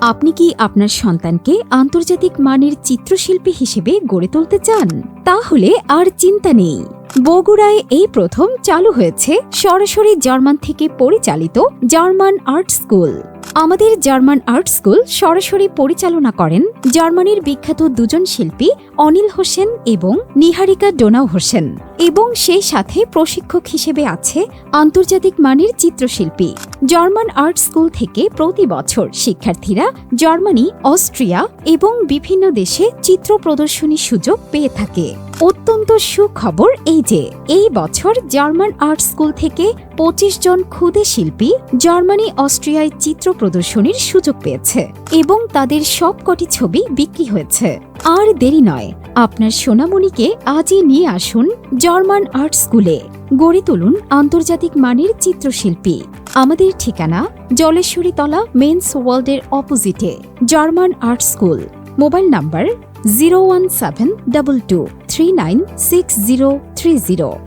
আপনি কি আপনার সন্তানকে আন্তর্জাতিক মানের চিত্রশিল্পী হিসেবে গড়ে তুলতে চান? তাহলে আর চিন্তা নেই। বগুড়ায় এই প্রথম চালু হয়েছে সরাসরি জার্মান থেকে পরিচালিত জার্মান আর্ট স্কুল। আমাদের জার্মান আর্ট স্কুল সরাসরি পরিচালনা করেন জার্মানির বিখ্যাত দুজন শিল্পী অনিল হোসেন এবং নিহারিকা ডোনাও হোসেন এবং সেই সাথে প্রশিক্ষক হিসেবে আছে আন্তর্জাতিক মানের চিত্রশিল্পী। জার্মান আর্ট স্কুল থেকে প্রতি বছর শিক্ষার্থীরা জার্মানি, অস্ট্রিয়া এবং বিভিন্ন দেশে চিত্র প্রদর্শনীর সুযোগ পেয়ে থাকে। অত্যন্ত সুখবর এই যে, এই বছর জার্মান আর্ট স্কুল থেকে পঁচিশ জন ক্ষুদে শিল্পী জার্মানি, অস্ট্রিয়ায় চিত্র প্রদর্শনীর সুযোগ পেয়েছে এবং তাদের সবকটি ছবি বিক্রি হয়েছে। আর দেরি নয়, আপনার সোনামণিকে আজই নিয়ে আসুন জার্মান আর্ট স্কুলে। গড়ে তুলুন আন্তর্জাতিক মানের চিত্রশিল্পী। আমাদের ঠিকানা জলেশ্বরী তলা মেন্স ওয়ার্ল্ডের অপোজিটে, German art school. Mobile number zero one seven double two three nine six zero three zero.